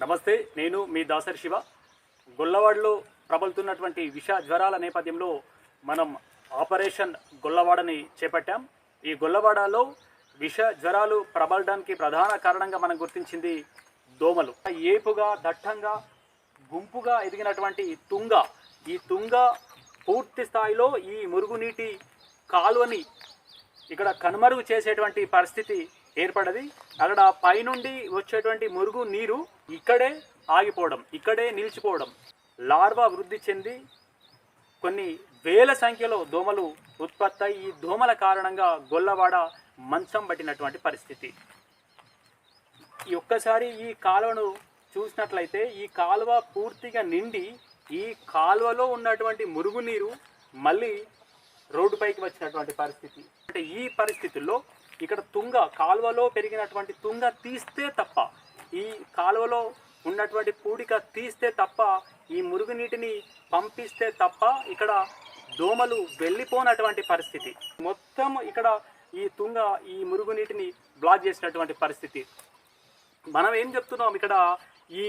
నమస్తే నేను మీ దాసరి శివ. గొల్లవాడలో ప్రబలుతున్నటువంటి విష జ్వరాల నేపథ్యంలో మనం ఆపరేషన్ గొల్లవాడని చేపట్టాం. ఈ గొల్లవాడలో విష జ్వరాలు ప్రబలడానికి ప్రధాన కారణంగా మనం గుర్తించింది దోమలు. ఏపుగా దట్టంగా గుంపుగా ఎదిగినటువంటి తుంగ ఈ తుంగ పూర్తి స్థాయిలో ఈ మురుగునీటి కాలువని ఇక్కడ కనుమరుగు చేసేటువంటి పరిస్థితి ఏర్పడది. అక్కడ పైనుండి వచ్చేటువంటి మురుగు నీరు ఇక్కడే ఆగిపోవడం ఇక్కడే నిలిచిపోవడం. లార్వా వృద్ధి చెంది కొన్ని వేల సంఖ్యలో దోమలు ఉత్పత్తి అయి ఈ దోమల కారణంగా గొల్లవాడ మంచం పట్టినటువంటి పరిస్థితి. ఈ ఒక్కసారి ఈ కాలువను చూసినట్లయితే ఈ కాలువ పూర్తిగా నిండి ఈ కాలువలో ఉన్నటువంటి మురుగునీరు మళ్ళీ రోడ్డుపైకి వచ్చినటువంటి పరిస్థితి. అంటే ఈ పరిస్థితుల్లో ఇక్కడ తుంగ కాలువలో పెరిగినటువంటి తుంగ తీస్తే తప్ప ఈ కాలువలో ఉన్నటువంటి పూడిక తీస్తే తప్ప ఈ మురుగునీటిని పంపిస్తే తప్ప ఇక్కడ దోమలు వెళ్ళిపోనటువంటి పరిస్థితి. మొత్తం ఇక్కడ ఈ తుంగ ఈ మురుగునీటిని బ్లాక్ చేసినటువంటి పరిస్థితి. మనం ఏం చెప్తున్నాం ఇక్కడ? ఈ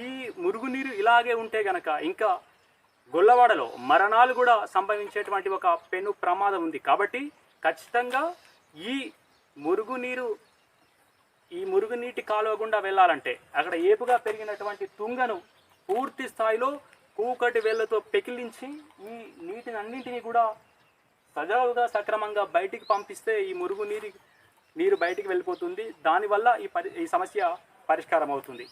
ఈ మురుగునీరు ఇలాగే ఉంటే గనక ఇంకా గొల్లవాడలో మరణాలు కూడా సంభవించేటువంటి ఒక పెను ప్రమాదం ఉంది. కాబట్టి ఖచ్చితంగా ఈ మురుగునీరు ఈ మురుగునీటి కాలువ గుండా వెళ్ళాలంటే అక్కడ ఏపుగా పెరిగినటువంటి తుంగను పూర్తి స్థాయిలో కూకటి వేళ్ళతో పెకిలించి ఈ నీటిని అన్నింటినీ కూడా సజావుగా సక్రమంగా బయటికి పంపిస్తే ఈ మురుగు నీరు నీరు బయటికి వెళ్ళిపోతుంది. దానివల్ల ఈ పరి ఈ సమస్య పరిష్కారం అవుతుంది